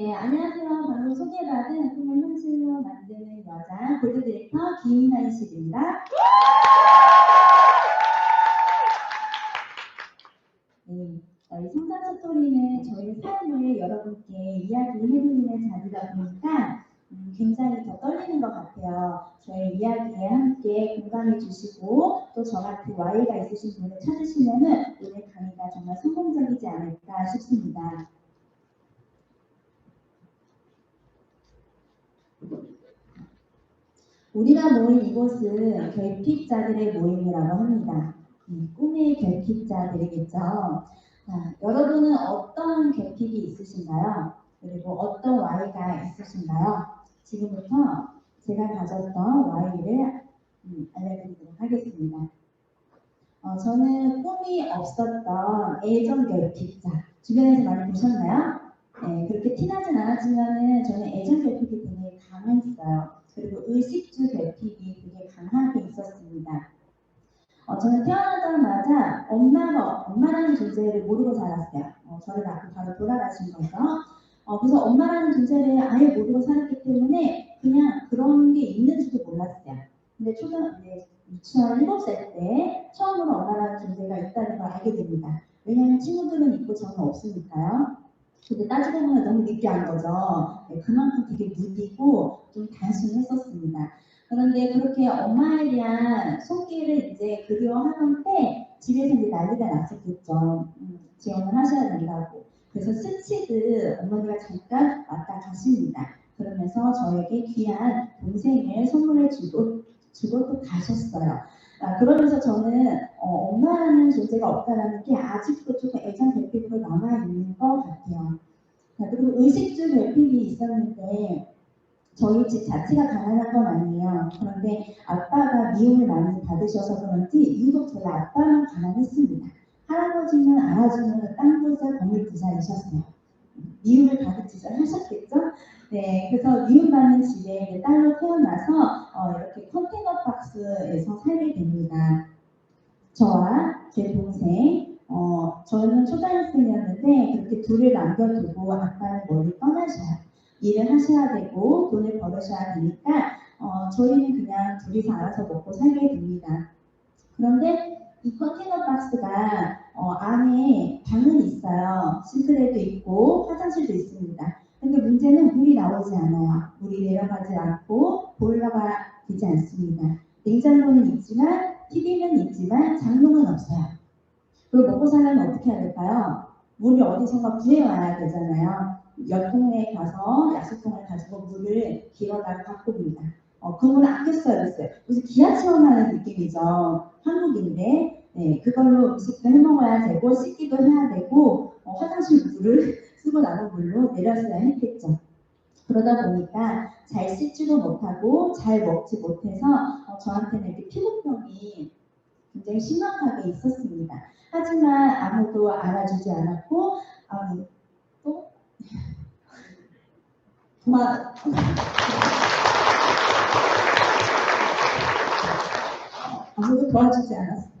네, 안녕하세요. 방금 소개받은 꿈을 현실로 만드는 여자 골드 디렉터 김한식입니다. 네, 저희 성장 스토리는 저희 삶을 여러분께 이야기해드리는 자리다 보니까 음, 굉장히 더 떨리는 것 같아요. 저희 이야기에 함께 공감해 주시고 또 저 같은 Y가 있으신 분을 찾으시면은 오늘 강의가 정말 성공적이지 않을까 싶습니다. 우리가 모인 이곳은 결핍자들의 모임이라고 합니다. 음, 꿈의 결핍자들이겠죠. 자, 여러분은 어떤 결핍이 있으신가요? 그리고 어떤 Y가 있으신가요? 지금부터 제가 가졌던 Y를 음, 알려드리도록 하겠습니다. 어, 저는 꿈이 없었던 애정 결핍자. 주변에서 많이 보셨나요? 네, 그렇게 티나진 않았지만은 저는 애정 결핍이 되게 강했어요. 그리고 의식주 결핍이 되게 강하게 있었습니다. 어, 저는 태어나자마자 엄마가 엄마라는 존재를 모르고 자랐어요. 어, 저를 낳고 바로 돌아가신 거죠. 어, 그래서 엄마라는 존재를 아예 모르고 살았기 때문에 그냥 그런 게 있는지도 몰랐어요. 근데 초등 네, 유치원 7살 때 처음으로 엄마라는 존재가 있다는 걸 알게 됩니다. 왜냐하면 친구들은 있고 저는 없으니까요. 근데 따지고 보면 너무 늦게 한 거죠. 네, 그만큼 되게 무디고 좀 단순했었습니다. 그런데 그렇게 엄마에 대한 손길을 이제 그리워하던 때 집에서 이제 난리가 났었겠죠. 음, 지원을 하셔야 된다고. 그래서 스치듯 어머니가 잠깐 왔다 가십니다. 그러면서 저에게 귀한 동생을 선물해 주고, 주고 또 가셨어요. 아, 그러면서 저는 어, 엄마라는 존재가 없다라는 게 아직도 조금 애정 결핍으로 남아있는 것 같아요. 자, 그리고 의식주 결핍이 있었는데 저희 집 자체가 가난한 건 아니에요. 그런데 아빠가 미움을 많이 받으셔서 그런지 유독 저희 아빠만 가난했습니다. 할아버지는 알아주는 땅부자 건물부자이셨어요. 미움을 짓을 하셨겠죠? 네, 그래서 미움받는 집에 딸로 태어나서 어, 이렇게 컨테이너 박스에서 살게 됩니다. 저와 제 동생, 어, 저는 초등학생이었는데 그렇게 둘을 남겨두고 아빠는 멀리 떠나셔요. 일을 하셔야 되고 돈을 벌으셔야 되니까 어, 저희는 그냥 둘이서 알아서 먹고 살게 됩니다. 그런데 이 컨테이너 박스가 어, 안에 방은 있어요. 싱크대도 있고 화장실도 있습니다. 근데 문제는 물이 나오지 않아요. 물이 내려가지 않고 보일러가 되지 않습니다. 냉장고는 있지만 TV는 있지만 장롱은 없어요. 그걸 먹고 살려면 어떻게 해야 될까요? 물을 어디선가 구해와야 되잖아요. 옆 동네에 가서 약수통을 가지고 물을 길어다가 갖고 옵니다. 어, 그 물을 아껴 써야 됐어요. 무슨 기아 체험하는 느낌이죠. 한국인데 네, 그걸로 음식도 해먹어야 되고 씻기도 해야 되고 어, 화장실 물을 쓰고 남은 물로 내렸어야 했겠죠. 그러다 보니까 잘 씻지도 못하고 잘 먹지 못해서 어, 저한테는 이렇게 피부병이 굉장히 심각하게 있었습니다. 하지만 아무도 알아주지 않았고 음, 또 그만 아무도 도와주지 않았어요.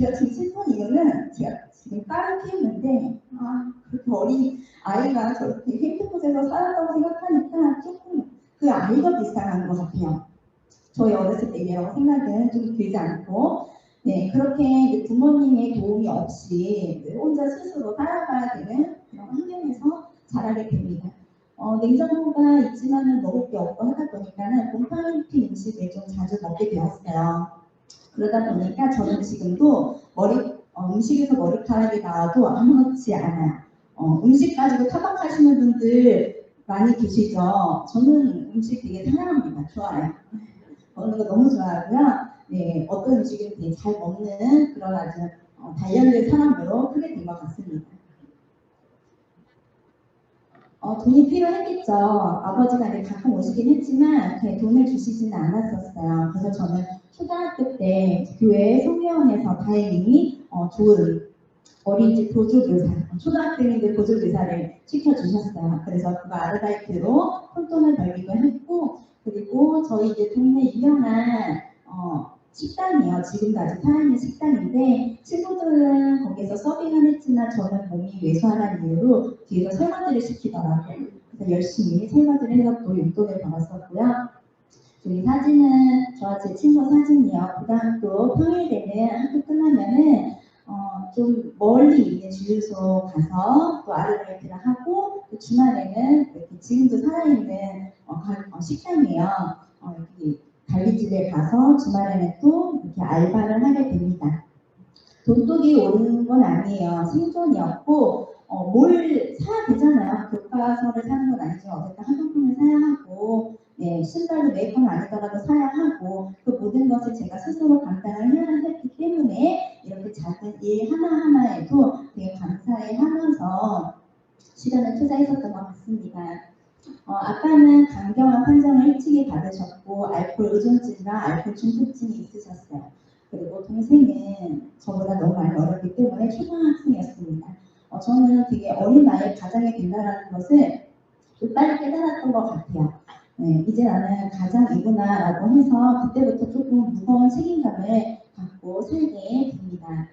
제가 지금 슬픈 이유는 제가 지금 딸을 키우는데 아 그렇게 어린 아이가 저렇게 힘든 곳에서 살았다고 생각하니까 조금 그 아이가 불쌍한 것 같아요. 저희 어렸을 때 이라고 생각은 좀 들지 않고 네 그렇게 부모님의 도움이 없이 혼자 스스로 살아가야 되는 그런 환경에서 자라게 됩니다. 어, 냉장고가 있지만은 먹을 게 없고 하다 보니까는 곰팡이 음식을 좀 자주 먹게 되었어요. 그러다 보니까 저는 지금도 머리 어, 음식에서 머리카락이 나와도 아무렇지 않아요. 어, 음식 가지고 타박하시는 분들 많이 계시죠. 저는 음식 되게 사랑합니다. 좋아요. 먹는 거 너무 좋아하고요. 네, 어떤 음식을 되게 잘 먹는 그런 아주 어, 단련된 사람으로 크게 된 것 같습니다. 어, 돈이 필요했겠죠. 아버지가 이제 가끔 오시긴 했지만 돈을 주시지는 않았었어요. 그래서 저는 초등학교 때 교회 성명에서 다행히 어, 좋은 어린이집 보조교사, 초등학생인데 보조교사를 시켜주셨어요. 그래서 그거 아르바이트로 푼돈을 벌기도 했고, 그리고 저희 이제 동네 유명한 어, 식당이에요. 지금까지 살아있는 식당인데 친구들은 거기 밖에서 서빙은 했지만 저는 몸이 왜소하는 이유로 뒤에서 설거지를 시키더라고요. 그래서 열심히 설거지를 해서 또 용돈을 벌었었고요. 저기 사진은 저와 제 친구 사진이요. 고등학교 평일 때는 학교 끝나면은 어, 좀 멀리 있는 주유소 가서 또 아르바이트를 하고 또 주말에는 이렇게 지금도 살아있는 어, 가- 어, 식당이에요. 어, 여기 갈비집에 가서 주말에는 또 이렇게 알바를 하게 됩니다. 돈독이 오르는 건 아니에요. 생존이었고 어, 뭘 사야 되잖아요. 교과서를 사는 건 아니죠. 어쨌든 학용품을 사야 하고 네, 신발도 매번 아니더라도 사야 하고 그 모든 것을 제가 스스로 감당을 해야 했기 때문에 이렇게 작은 일 하나하나에도 되게 감사해 하면서 시간을 투자했었던 것 같습니다. 어, 아빠는 강경한 판정을 일찍이 받으셨고 알코올 의존증과 알코올 중독증이 있으셨어요. 그리고 동생은 저보다 너무 많이 어렸기 때문에 초등학생이었습니다. 어, 저는 되게 어린 나이에 가장이 된다는 것을 좀 빨리 깨달았던 것 같아요. 네, 이제 나는 가장이구나라고 해서 그때부터 조금 무거운 책임감을 갖고 살게 됩니다.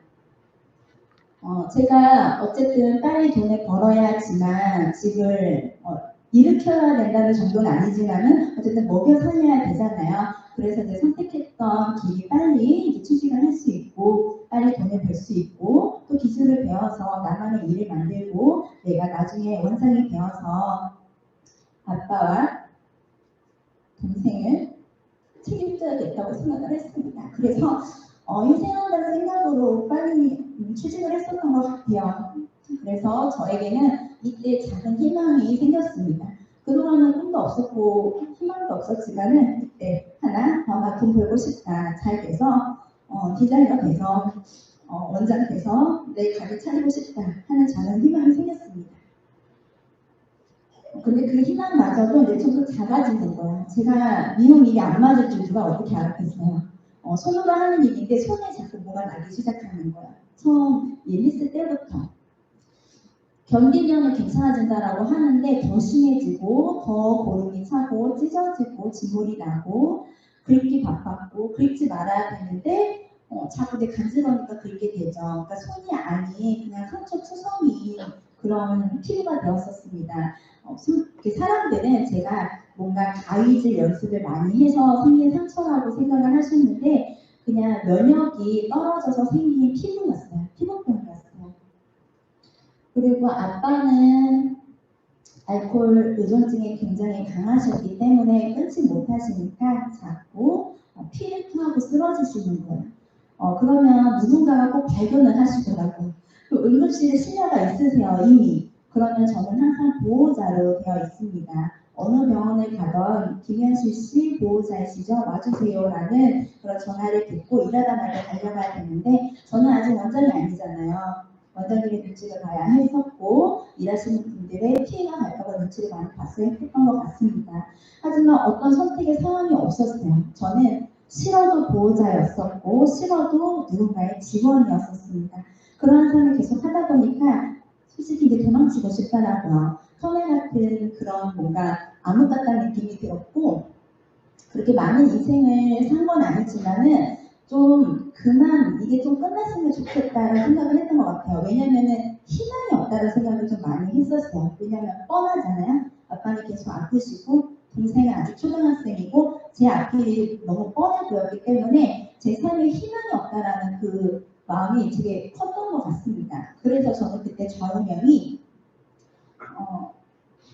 어, 제가 어쨌든 빨리 돈을 벌어야지만 집을 어, 일으켜야 된다는 정도는 아니지만은 어쨌든 먹여 살려야 되잖아요. 그래서 이제 선택했던 길이 빨리 취직을 할 수 있고 빨리 돈을 벌 수 있고 또 기술을 배워서 나만의 일을 만들고 내가 나중에 원상이 되어서 아빠와 동생을 책임져야겠다고 생각을 했습니다. 그래서 어, 인생한다는 생각으로 빨리 음, 취직을 했었던 것 같아요. 그래서 저에게는 이때 작은 희망이 생겼습니다. 그동안은 꿈도 없었고 희망도 없었지만은 이때 하나 어, 나돈 벌고 싶다. 잘 돼서 어, 디자이너 돼서 어, 원장 돼서 내 가게 차리고 싶다 하는 작은 희망이 생겼습니다. 근데 그 희망마저도 좀더 작아지는 거야. 제가 미용 일이 안 맞을 줄 누가 어떻게 알았겠어요. 어, 손으로 하는 일인데 손에 자꾸 뭐가 나기 시작하는 거야. 처음 일했을 때부터. 견디면 괜찮아진다라고 하는데 더 심해지고 더 고름이 차고 찢어지고 진물이 나고 긁기 바빴고 긁지 말아야 되는데 어, 자꾸 내 간지러니까 긁게 되죠. 그러니까 손이 아닌 그냥 상처 투성이 그런 피부가 되었었습니다. 어, 사람들은 제가 뭔가 가위질 연습을 많이 해서 생긴 상처라고 생각을 하셨는데 그냥 면역이 떨어져서 생긴 피부였어요. 피부병이었어요. 그리고 아빠는 알코올 의존증이 굉장히 강하셨기 때문에 끊지 못하시니까 자꾸 어, 피를 토하고 쓰러지시는 거예요. 어, 그러면 누군가가 꼭 발견을 하시더라고요. 그 응급실에 신뢰가 있으세요, 이미. 그러면 저는 항상 보호자로 되어 있습니다. 어느 병원을 가던 김현실 씨 보호자이시죠? 와주세요라는 그런 전화를 듣고 일하다 말고 달려가야 되는데 저는 아직 원장이 아니잖아요. 원장님의 눈치를 봐야 했었고 일하시는 분들의 피해가 갈까봐 눈치를 많이 봤어야 했던 것 같습니다. 하지만 어떤 선택의 상황이 없었어요. 저는 싫어도 보호자였었고 싫어도 누군가의 직원이었었습니다. 그런 삶을 계속 하다 보니까 솔직히 이제 도망치고 싶더라고요. 처음에 같은 그런 뭔가 아무 같다는 느낌이 들었고 그렇게 많은 인생을 산 건 아니지만은 좀 그만 이게 좀 끝났으면 좋겠다는 생각을 했던 것 같아요. 왜냐면은 희망이 없다는 생각을 좀 많이 했었어요. 왜냐면 뻔하잖아요. 아빠는 계속 아프시고 동생은 아직 초등학생이고 제 앞길이 너무 뻔해 보였기 때문에 제 삶에 희망이 없다라는 그 마음이 되게 컸던 것 같습니다. 그래서 저는 그때 좌우명이 어,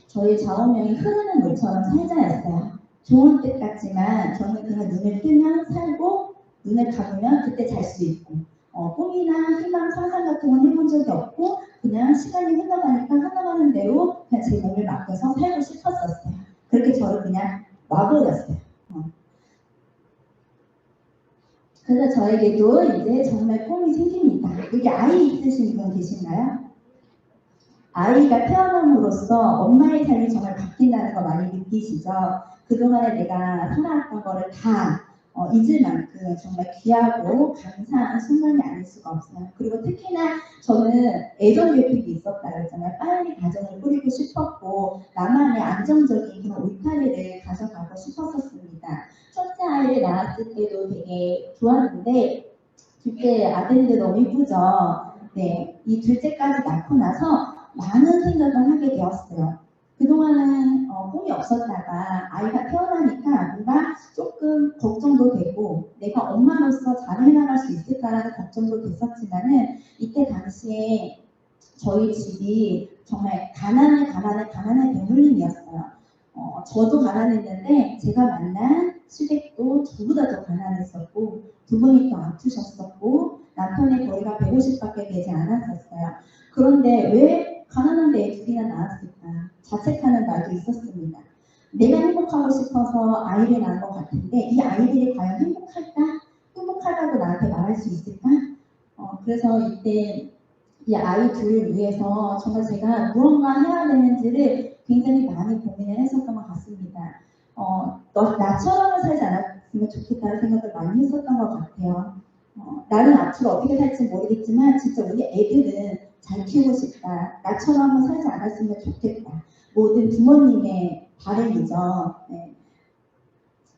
저희 좌우명이 흐르는 물처럼 살자였어요. 좋은 뜻 같지만 저는 그냥 눈을 뜨면 살고 눈을 감으면 그때 잘 수 있고 어, 꿈이나 희망, 상상 같은 건 해본 적이 없고 그냥 시간이 흘러가니까 흘러가는 대로 그냥 제 몸을 맡겨서 살고 싶었었어요. 그렇게 저를 그냥 놔버렸어요. 어. 그래서 저에게도 이제 정말 꿈이 생깁니다. 여기 아이 있으신 분 계신가요? 아이가 태어남으로써 엄마의 삶이 정말 바뀐다는 거 많이 느끼시죠? 그동안에 내가 살아왔던 거를 다 어, 잊을 만큼 정말 귀하고 감사한 순간이 아닐 수가 없어요. 그리고 특히나 저는 애정 결핍이 있었다 그랬잖아요. 빨리 가정을 꾸리고 싶었고 나만의 안정적인 그런 울타리를 가져가고 싶었었습니다. 아이를 낳았을 때도 되게 좋았는데 둘째 아들인데 너무 이쁘죠. 네, 이 둘째까지 낳고 나서 많은 생각을 하게 되었어요. 그동안은 어, 꿈이 없었다가 아이가 태어나니까 뭔가 조금 걱정도 되고 내가 엄마로서 잘 해나갈 수 있을까라는 걱정도 됐었지만은 이때 당시에 저희 집이 정말 가난에 가난에 가난의 대물림이었어요. 어, 저도 가난했는데 제가 만난 시댁도 저보다 더 가난했었고 두 분이 또 아프셨었고 남편의 거리가 150밖에 되지 않았었어요. 그런데 왜 가난한데 애 둘이나 낳았을까? 자책하는 날도 있었습니다. 내가 행복하고 싶어서 아이를 낳은 것 같은데 이 아이들이 과연 행복할까? 행복하다고 나한테 말할 수 있을까? 어, 그래서 이때 이 아이 둘을 위해서 정말 제가 무언가 해야 되는지를 굉장히 많이 고민을 했었던 것 같습니다. 어, 너, 나처럼은 살지 않았으면 좋겠다는 생각을 많이 했었던 것 같아요. 어, 나는 앞으로 어떻게 살지 모르겠지만 진짜 우리 애들은 잘 키우고 싶다. 나처럼은 살지 않았으면 좋겠다. 모든 부모님의 바램이죠. 네.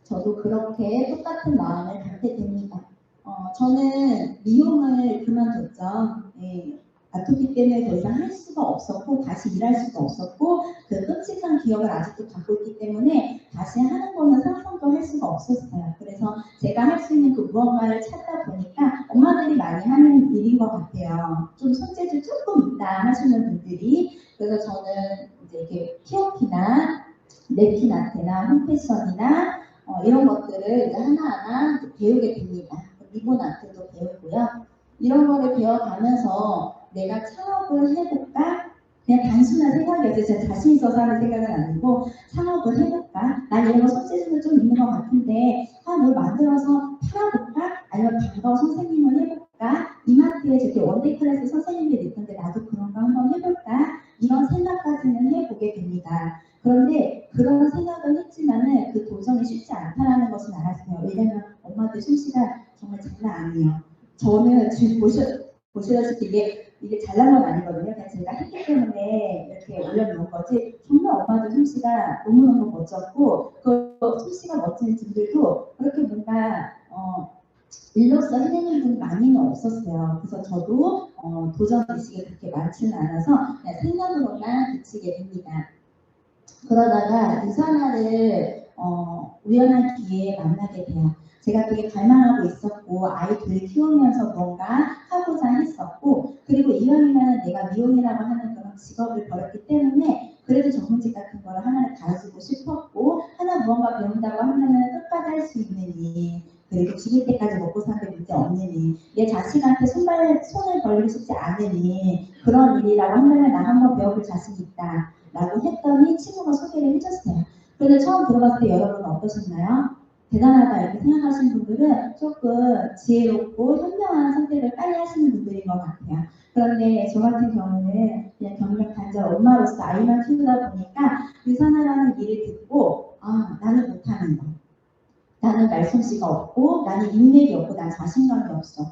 저도 그렇게 똑같은 마음을 갖게 됩니다. 어, 저는 미용을 그만뒀죠. 네. 아토피 때문에 더 이상 할 수가 없었고 다시 일할 수가 없었고 그 끔찍한 기억을 아직도 갖고 있기 때문에 다시 하는 거는 상상도 할 수가 없었어요. 그래서 제가 할 수 있는 그 무언가를 찾다 보니까 엄마들이 많이 하는 일인 것 같아요. 좀 손재주 조금 있다 하시는 분들이 그래서 저는 이제 POP나 냅킨 아트나 홈패션이나 어, 이런 것들을 이제 하나하나 배우게 됩니다. 리본 아트도 배우고요. 이런 거를 배워가면서 내가 창업을 해볼까? 그냥 단순한 생각이었어요. 제가 자신 있어서 하는 생각은 아니고 창업을 해볼까? 난 이런 거 손재주도 좀 있는 것 같은데 아, 뭘 만들어서 팔아볼까? 아니면 반가워 선생님을 해볼까? 이마트에 저렇게 원데이 클래스 선생님들이 있던데 나도 그런 거 한번 해볼까? 이런 생각까지는 해보게 됩니다. 그런데 그런 생각은 했지만은 그 도전이 쉽지 않다라는 것은 알았어요. 왜냐면 엄마들 솜씨가 정말 장난 아니에요. 저는 지금 보셔, 보시다시피 이게, 이게 잘난 건 아니거든요. 그냥 제가 했기 때문에 이렇게 올려놓은 거지. 정말 엄마들 솜씨가 너무너무 멋졌고, 그 솜씨가 멋진 분들도 그렇게 뭔가, 어, 일로서 해내는 분 많이는 없었어요. 그래서 저도 어, 도전 의식이 그렇게 많지는 않아서 그냥 생각으로만 그치게 됩니다. 그러다가 이사나를 어, 우연한 기회에 만나게 돼요. 제가 되게 갈망하고 있었고 아이들을 키우면서 뭔가 하고자 했었고 그리고 이왕이면 내가 미용이라고 하는 그런 직업을 버렸기 때문에 그래도 전문직 같은 거를 하나를 가지고 싶었고 하나 무언가 배운다고 하면은 끝까지 할 수 있는 일 그리고 죽을 때까지 먹고 사는 문제 없는 일, 내 자식한테 손발, 손을 벌리고 싶지 않은 일, 그런 일이라고 하면 나 한번 배워볼 자신 있다. 라고 했더니 친구가 소개를 해줬어요. 그런데 처음 들어봤을 때 여러분은 어떠셨나요? 대단하다 이렇게 생각하시는 분들은 조금 지혜롭고 현명한 선택을 빨리 하시는 분들인 것 같아요. 그런데 저 같은 경우는 그냥 경력 단절 엄마로서 아이만 키우다 보니까 의사나라는 일을 듣고 아 나는 못하는 거. 나는 말솜씨가 없고 나는 인맥이 없고 난 자신감이 없어.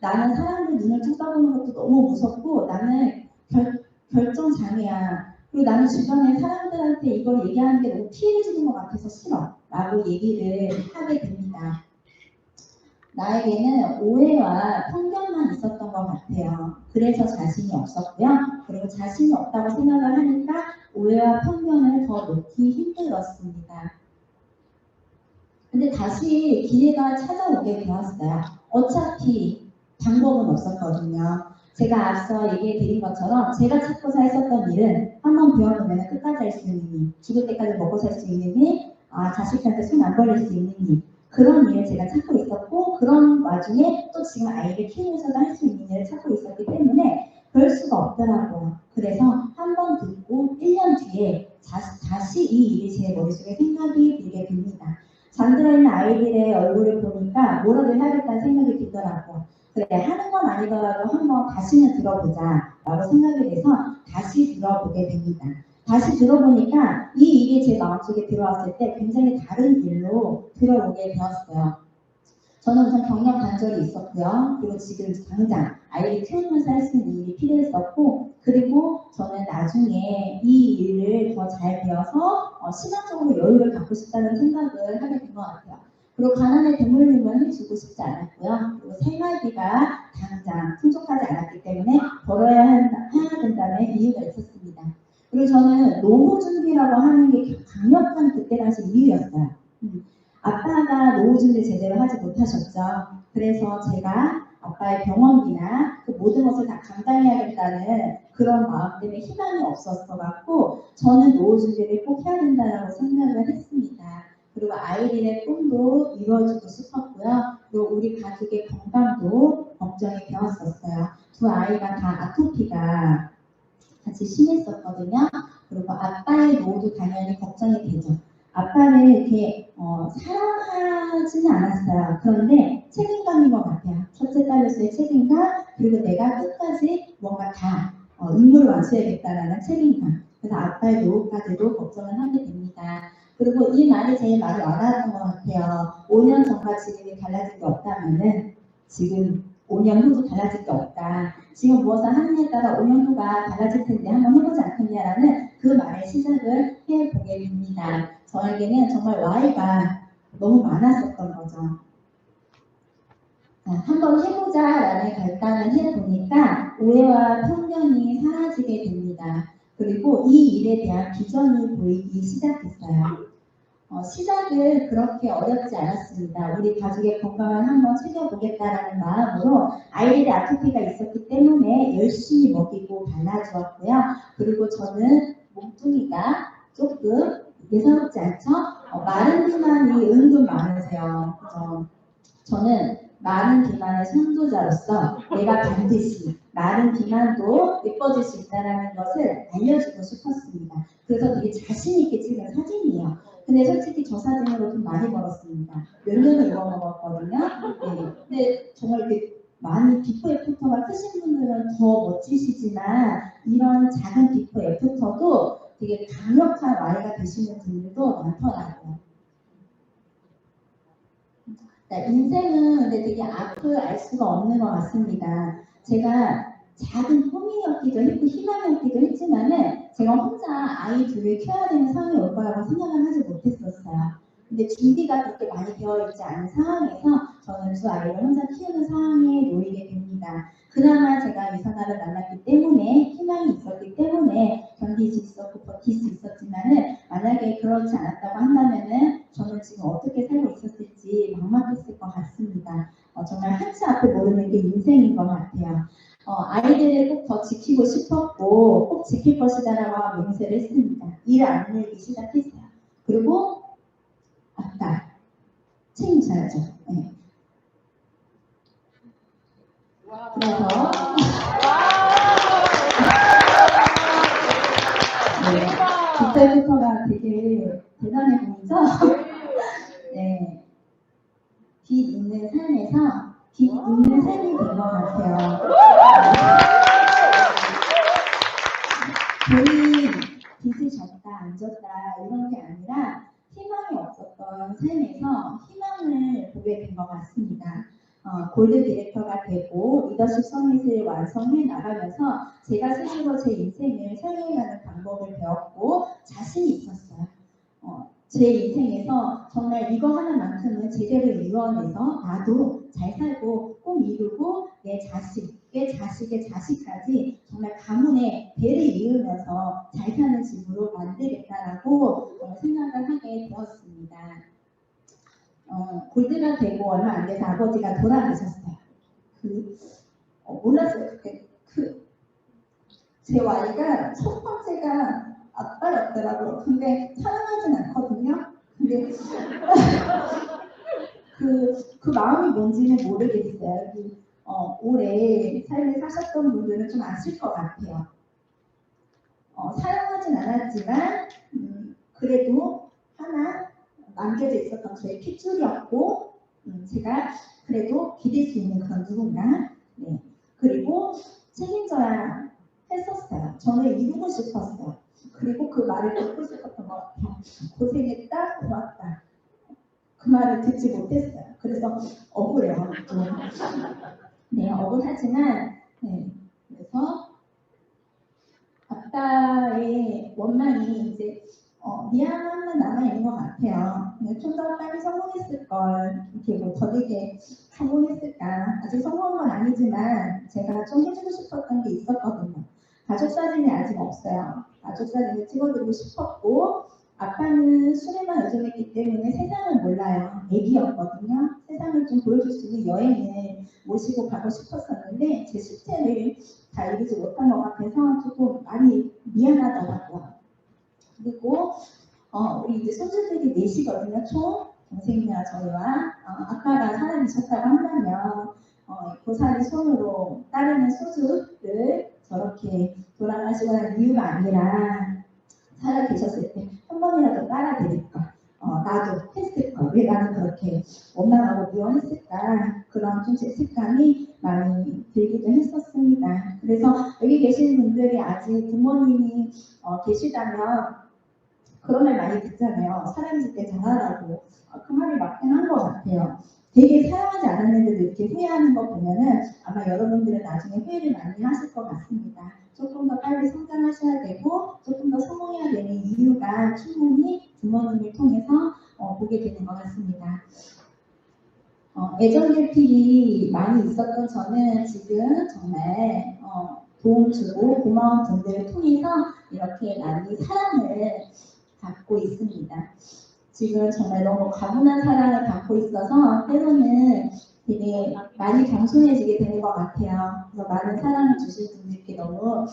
나는 사람들 눈을 쳐다보는 것도 너무 무섭고 나는 결, 결정 장애야. 그리고 나는 주변에 사람들한테 이걸 얘기하는 게 너무 피해 주는 것 같아서 싫어. 라고 얘기를 하게 됩니다. 나에게는 오해와 편견만 있었던 것 같아요. 그래서 자신이 없었고요. 그리고 자신이 없다고 생각을 하니까 오해와 편견을 더 놓기 힘들었습니다. 근데 다시 기회가 찾아오게 되었어요. 어차피 방법은 없었거든요. 제가 앞서 얘기해 드린 것처럼 제가 찾고서 했었던 일은 한 번 배워보면 끝까지 할 수 있는 일, 죽을 때까지 먹고 살 수 있는 일, 아, 자식한테 손 안 벌릴 수 있는 일, 그런 일을 제가 찾고 있었고 그런 와중에 또 지금 아이를 키우면서도 할 수 있는 일을 찾고 있었기 때문에 그럴 수가 없더라고요. 그래서 한 번 듣고 1년 뒤에 다시 이 일이 제 머릿속에 생각이 들게 됩니다. 잠들어 있는 아이들의 얼굴을 보니까 뭐라도 해야겠다는 생각이 들더라고요. 그래 하는 건 아니더라도 한번 다시는 들어보자 라고 생각이 돼서 다시 들어보게 됩니다. 다시 들어보니까 이 일이 제 마음속에 들어왔을 때 굉장히 다른 일로 들어오게 되었어요. 저는 우선 경력 단절이 있었고요. 그리고 지금 당장 아이를 키우면서 할 수 있는 일이 필요했었고, 그리고 저는 나중에 이 일을 더 잘 배워서 어, 시간적으로 여유를 갖고 싶다는 생각을 하게 된 것 같아요. 그리고 가난의 대물림은 주고 싶지 않았고요. 그리고 생활비가 당장 풍족하지 않았기 때문에 이유가 있었습니다. 그리고 저는 노후 준비라고 하는 게 강력한 그때 당시 이유였어요. 음, 아빠가 노후 준비 제대로 하지 못하셨죠. 그래서 제가 아빠의 병원비나 그 모든 것을 다 감당해야겠다는 그런 마음 때문에 희망이 없었어 갖고 저는 노후 준비를 꼭 해야 된다고 생각을 했습니다. 그리고 아이들의 꿈도 이루어지고 싶었고요. 그리고 우리 가족의 건강도 걱정이 되었었어요. 두 아이가 다 아토피가 같이 심했었거든요. 그리고 아빠의 노후도 당연히 걱정이 되죠. 아빠를 이렇게 어, 사랑하지는 않았어요. 그런데 책임감인 것 같아요. 첫째 딸로서의 책임감, 그리고 내가 끝까지 뭔가 다 어, 임무를 완수해야겠다라는 책임감. 그래서 아빠의 노후까지도 걱정을 하게 됩니다. 그리고 이 말이 제일 많이 와닿았던 것 같아요. 5년 전과 지금이 달라진 게 없다면은 지금 5년 후도 달라질 게 없다. 지금 무엇을 하느냐에 따라 5년 후가 달라질 텐데 한번 해보지 않겠냐라는 그 말의 시작을 해보게 됩니다. 저에게는 정말 Y가 너무 많았었던 거죠. 자, 한번 해보자 라는 결단을 해보니까 오해와 편견이 사라지게 됩니다. 그리고 이 일에 대한 비전이 보이기 시작했어요. 어, 시작은 그렇게 어렵지 않았습니다. 우리 가족의 건강을 한번 챙겨보겠다라는 마음으로 아이들의 아토피가 있었기 때문에 열심히 먹이고 발라주었고요. 그리고 저는 몸뚱이가 조금 예사롭지 않죠? 어, 마른 비만이 은근 많으세요. 그죠? 저는 마른 비만의 선도자로서 내가 반드시 마른 비만도 예뻐질 수 있다는 것을 알려주고 싶었습니다. 그래서 되게 자신있게 찍은 사진이에요. 근데 솔직히 저 사진으로 돈 많이 벌었습니다. 몇 년을 입어먹었거든요. 네. 근데 정말 이렇게 많이 비포 애프터가 크신 분들은 더 멋지시지만 이런 작은 비포 애프터도 되게 강력한 와이가 되시는 분들도 많더라고요. 네, 인생은 근데 되게 앞을 알 수가 없는 것 같습니다. 제가 작은 꿈이었기도 했고 희망이었기도 했지만은 제가 혼자 아이 둘을 키워야 되는 상황이 올 거라고 생각을 하지 못했었어요. 근데 준비가 그렇게 많이 되어 있지 않은 상황에서 저는 두 아이를 혼자 키우는 상황에 놓이게 됩니다. 그나마 제가 유산화를 만났기 때문에 희망이 있었기 때문에 견딜 수 있었고 버틸 수 있었지만은 만약에 그렇지 않았다고 한다면은 저는 지금 어떻게 살고 있었을지 막막했을 것 같습니다. 어, 정말 한치 앞을 모르는 게 인생인 것 같아요. 어, 아이들을 꼭 더 지키고 싶었고 꼭 지킬 것이다라고 맹세를 했습니다. 일을 안 내기 시작했어요. 그리고 아빠 책임져야죠. 네. 그래서 네, 그때부터가 되게 대단해 보이죠? 네, 빚 있는 삶에서 빚 있는 삶이 된 것 같아요. 돈이 빚을 졌다 안 졌다 이런 게 아니라 희망이 없었던 삶에서 희망을 보게 된 것 같습니다. 어, 골드 디렉터가 되고 리더십 서밋을 완성해 나가면서 제가 스스로 제 인생을 살려가는 방법을 배웠고 자신이 있었어요. 어, 제 인생에서 정말 이거 하나만큼은 제대로 이루어내서 나도 잘 살고 꼭 이루고 내 자식, 내 자식의 자식까지 정말 가문의 대를 이으면서 잘 사는 집으로 만들겠다라고 어, 생각을 하게 되었습니다. 어, 골드가 되고 얼마 안 돼서 아버지가 돌아가셨어요. 그, 어, 몰랐어요. 그때 그, 제 와이가 첫 번째가 아빠였더라고요. 근데 사랑하진 않거든요. 근데 그, 그 마음이 뭔지는 모르겠어요. 그, 어, 오래 삶을 사셨던 분들은 좀 아실 것 같아요. 어, 사랑하진 않았지만 음, 그래도 하나 남겨져 있었던 저의 핏줄이었고 음, 제가 그래도 기댈 수 있는 그런 누군가 네. 그리고 책임져야 했었어요. 저는 이루고 싶었어요. 그 말을 듣고 싶었던 것 같아요. 고생했다, 고맙다. 그 말을 듣지 못했어요. 그래서 억울해요. 좀. 네, 억울하지만, 네. 그래서 아빠의 원망이 이제 어, 미안함만 남아있는 것 같아요. 좀 더 빨리 성공했을 걸, 이렇게 뭐 더디게 성공했을까. 아직 성공한 건 아니지만 제가 좀 해주고 싶었던 게 있었거든요. 가족 사진이 아직 없어요. 가족 사진을 찍어드리고 싶었고 아빠는 술에만 의존했기 때문에 세상을 몰라요. 애기였거든요. 세상을 좀 보여줄 수 있는 여행을 모시고 가고 싶었었는데 제 실체를 다 이루지 못한 것 같아서 조금 많이 미안하더라고요. 그리고 어, 우리 이제 손주들이 넷이거든요. 총 동생이나 저희와 어, 아빠가 살아계셨다고 한다면 어, 고사리 손으로 따르는 소주를 저렇게 돌아가시고 난 이유가 아니라 살아 계셨을 때 한 번이라도 따라드릴 거. 어, 나도 했을 거. 왜 나는 그렇게 원망하고 미워했을까. 그런 좀 죄책감이 많이 들기도 했었습니다. 그래서 여기 계시는 분들이 아직 부모님이 어, 계시다면 그런 말 많이 듣잖아요. 사람 짓때 잘하라고. 어, 그 말이 맞긴 한 것 같아요. 되게 사용하지 않았는데도 이렇게 후회하는 거 보면은 아마 여러분들은 나중에 후회를 많이 하실 것 같습니다. 조금 더 빨리 성장하셔야 되고 조금 더 성공해야 되는 이유가 충분히 부모님을 통해서 어, 보게 되는 것 같습니다. 어, 애정 결핍이 많이 있었던 저는 지금 정말 어, 도움 주고 고마운 분들을 통해서 이렇게 많이 사랑을 받고 있습니다. 지금 정말 너무 가분한 사랑을 받고 있어서 때로는 되게 많이 겸손해지게 되는 것 같아요. 그래서 많은 사랑을 주실 분들께 너무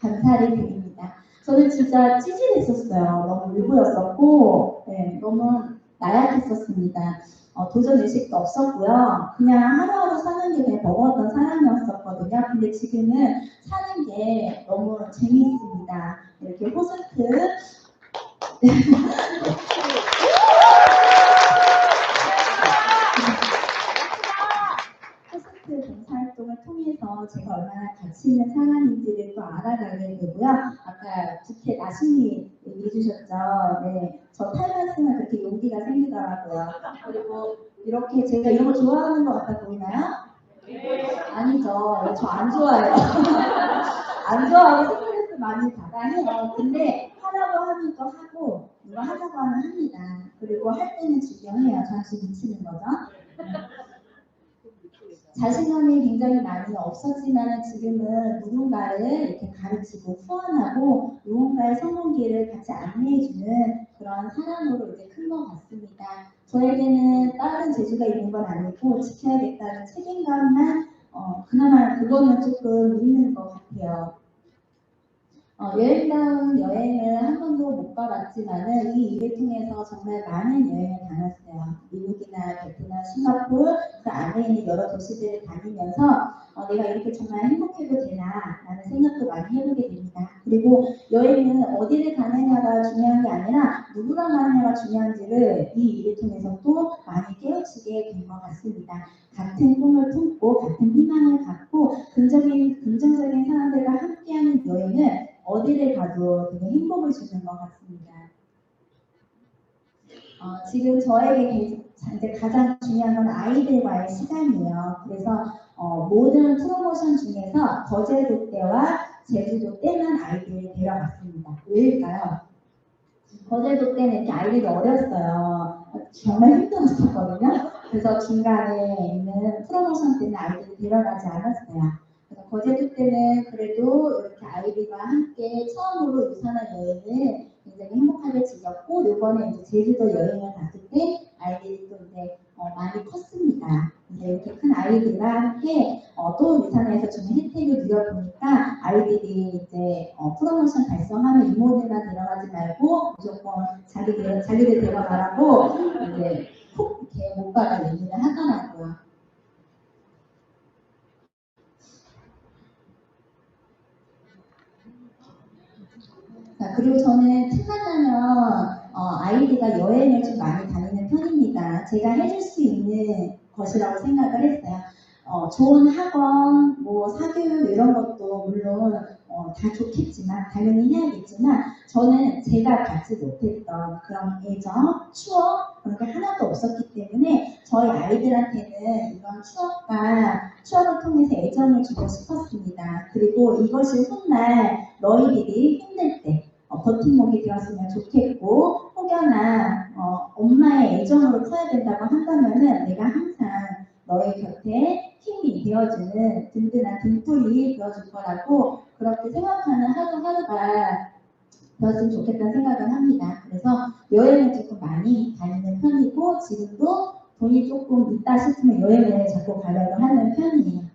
감사를 드립니다. 저는 진짜 찌질했었어요. 너무 울보였었고, 네, 너무 나약했었습니다. 어, 도전 의식도 없었고요. 그냥 하루하루 사는 게 그냥 버거웠던 사람이었었거든요. 근데 지금은 사는 게 너무 재미있습니다. 이렇게 호스트 봉사활동을 제가 얼마나 가치 있는 상황인지를 또 알아가게 되고요. 아까 부캐 나신이 얘기해 주셨죠. 네, 저 탈만쓰면 그렇게 용기가 생기더라고요. 그리고 이렇게 제가 이런 거 좋아하는 것 같아 보이나요? 아니죠. 저 안 좋아해요. 안 좋아하고 스트레스 많이 받아요. 근데 하라고 하면 또 하고 누가 하자고 하면 합니다. 그리고 할 때는 중요해요. 잠시 미치는 거죠. 자신감이 굉장히 많이 없었지만 지금은 누군가를 이렇게 가르치고 후원하고 누군가의 성공기를 같이 안내해주는 그런 사람으로 이제 큰 것 같습니다. 저에게는 다른 재주가 있는 건 아니고 지켜야겠다는 책임감만 어, 그나마 그거는 조금 있는 것 같아요. 어, 여행다운 여행을 한 번도 못 가봤지만은 이 일을 통해서 정말 많은 여행을 다녔어요. 미국이나 베트남, 싱가포르 그 안에 있는 여러 도시들을 다니면서 어, 내가 이렇게 정말 행복해도 되나 라는 생각도 많이 해보게 됩니다. 그리고 여행은 어디를 가느냐가 중요한 게 아니라 누구랑 가느냐가 중요한지를 이 일을 통해서 또 많이 깨우치게 된 것 같습니다. 같은 꿈을 품고 같은 희망을 갖고 긍정적인, 긍정적인 사람들과 함께하는 여행은 어디를 가도 되게 행복을 주는 것 같습니다. 어, 지금 저에게 이제 가장 중요한 건 아이들과의 시간이에요. 그래서 어, 모든 프로모션 중에서 거제도 때와 제주도 때만 아이들을 데려갔습니다. 왜일까요? 거제도 때는 이렇게 아이들이 어렸어요. 정말 힘들었었거든요. 그래서 중간에 있는 프로모션 때는 아이들을 데려가지 않았어요. 거제도 때는 그래도 이렇게 아이들과 함께 처음으로 유산한 여행을 굉장히 행복하게 즐겼고 이번에 이제 제주도 여행을 갔을 때 아이들이 또 이제 어, 많이 컸습니다. 이제 이렇게 큰 아이들과 함께 어, 또 유산에서 주는 혜택을 누려보니까 아이들이 이제 어, 프로모션 달성하면 이모들만 데려가지 말고 무조건 자기들 자기들 데려가라고 이제 콕 이렇게 못 가게 얘기를 하더라고요. 자, 그리고 저는 틈만 나면 어, 아이들과 여행을 좀 많이 다니는 편입니다. 제가 해줄 수 있는 것이라고 생각을 했어요. 어, 좋은 학원, 뭐 사교육 이런 것도 물론 어, 다 좋겠지만 당연히 해야겠지만 저는 제가 갖지 못했던 그런 애정, 추억 그런 게 하나도 없었기 때문에 저희 아이들한테는 이런 추억과 추억을 통해서 애정을 주고 싶었습니다. 그리고 이것이 훗날 너희들이 힘들 때 어, 버팀목이 되었으면 좋겠고 혹여나 어, 엄마의 애정으로 커야 된다고 한다면은 내가 항상 너의 곁에 힘이 되어주는 든든한 등불이 되어줄 거라고 그렇게 생각하는 하루하루가 되었으면 좋겠다는 생각을 합니다. 그래서 여행을 조금 많이 다니는 편이고 지금도 돈이 조금 있다 싶으면 여행을 자꾸 가려고 하는 편이에요.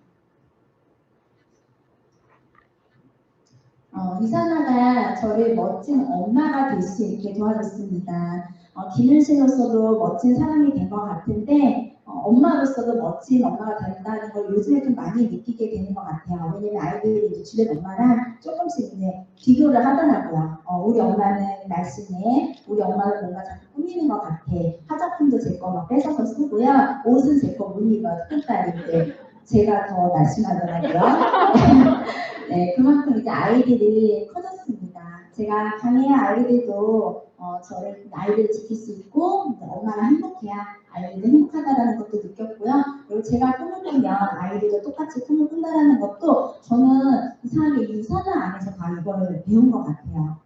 어, 이사나가 저를 멋진 엄마가 될 수 있게 도와줬습니다. 어, 기능실로서도 멋진 사람이 된 것 같은데 어, 엄마로서도 멋진 엄마가 된다는 걸 요즘에 좀 많이 느끼게 되는 것 같아요. 왜냐면 아이들이 이제 주변 엄마랑 조금씩 이제 비교를 하더라고요. 어, 우리 엄마는 날씬해, 우리 엄마는 뭔가 자꾸 꾸미는 것 같아. 화장품도 제 거 막 뺏어서 쓰고요. 옷은 제 거 못 입어, 큰딸인데. 제가 더 날씬하더라고요. 네, 그만큼 이제 아이들이 커졌습니다. 제가 강의 아이들도 어, 저를 아이들을 지킬 수 있고 엄마가 행복해야 아이들도 행복하다라는 것도 느꼈고요. 그리고 제가 꿈을 꾸면 아이들도 똑같이 꿈을 꾼다라는 것도 저는 이상하게 유산을 안에서 다 이거를 배운 것 같아요.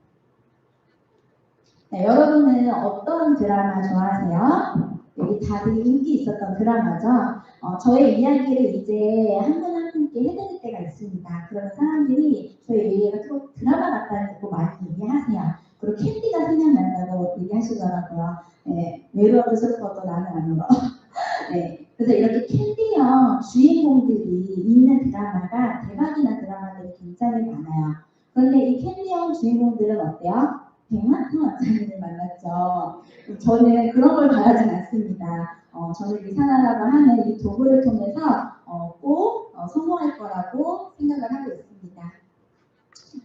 네, 여러분은 어떤 드라마 좋아하세요? 여기 다들 인기 있었던 드라마죠. 어, 저의 이야기를 이제 한분 한 분께 해드릴 때가 있습니다. 그러면 사람들이 얘기가 또 드라마 같다는 거 많이 얘기하세요. 그리고 캔디가 생각난다고 얘기하시더라고요. 네, 외로워도 슬퍼도 나는 안 울어. 네, 그래서 이렇게 캔디형 주인공들이 있는 드라마가 대박이나 드라마들이 굉장히 많아요. 그런데 이 캔디형 주인공들은 어때요? 백마탄 원장님을 만났죠. 저는 그런 걸 바라진 않습니다. 어, 저는 이산화라고 하는 이 도구를 통해서 어, 꼭 어, 성공할 거라고 생각을 하고 있습니다.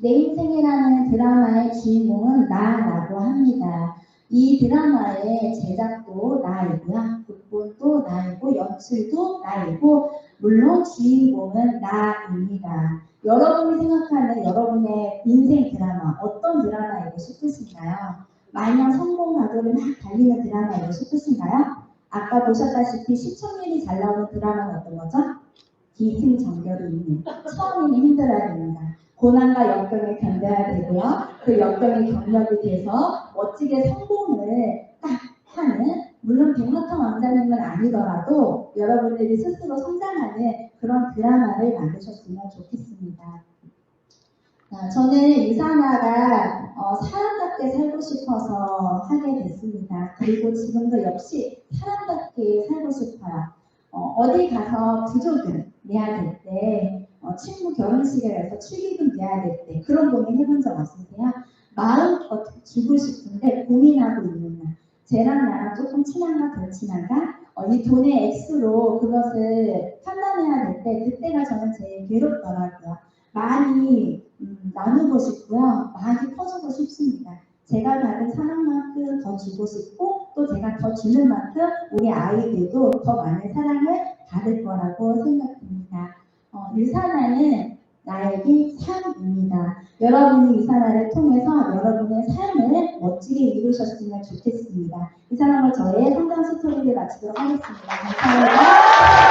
내 인생이라는 드라마의 주인공은 나라고 합니다. 이 드라마의 제작도 나이고요. 극본도 나이고 연출도 나이고 물론 주인공은 나입니다. 여러분이 생각하는 여러분의 인생 드라마 어떤 드라마이고 싶으신가요? 마냥 성공 가도를 막 달리는 드라마이고 싶으신가요? 아까 보셨다시피 시청률이 잘 나오는 드라마는 어떤 거죠? 기승전결이 있는 처음이니 힘들어야 됩니다. 고난과 역경을 견뎌야 되고요. 그 역경이 경력이 돼서 멋지게 성공을 딱 하는 물론 백마탄 왕자님은 아니더라도 여러분들이 스스로 성장하는 그런 드라마를 만드셨으면 좋겠습니다. 자, 저는 이사나가 어, 사람답게 살고 싶어서 하게 됐습니다. 그리고 지금도 역시 사람답게 살고 싶어요. 어, 디 가서 부조금 내야 될 때, 어, 친구 결혼식에 가서 축의금 내야 될 때, 그런 고민 해본 적 없으세요? 마음껏 주고 싶은데 고민하고 있는 날. 쟤랑 나랑 조금 친한가 덜 친한가? 어, 이 돈의 액수로 그것을 판단해야 될 때, 그때가 저는 제일 괴롭더라고요. 많이 음, 나누고 싶고요. 많이 퍼주고 싶습니다. 제가 받은 사랑만큼 더 주고 싶고 또 제가 더 주는 만큼 우리 아이들도 더 많은 사랑을 받을 거라고 생각됩니다. 어, 유산화는 나에게 삶입니다. 여러분이 유산화를 통해서 여러분의 삶을 멋지게 이루셨으면 좋겠습니다. 이 사람을 저의 성장 스토리를 마치도록 하겠습니다. 감사합니다.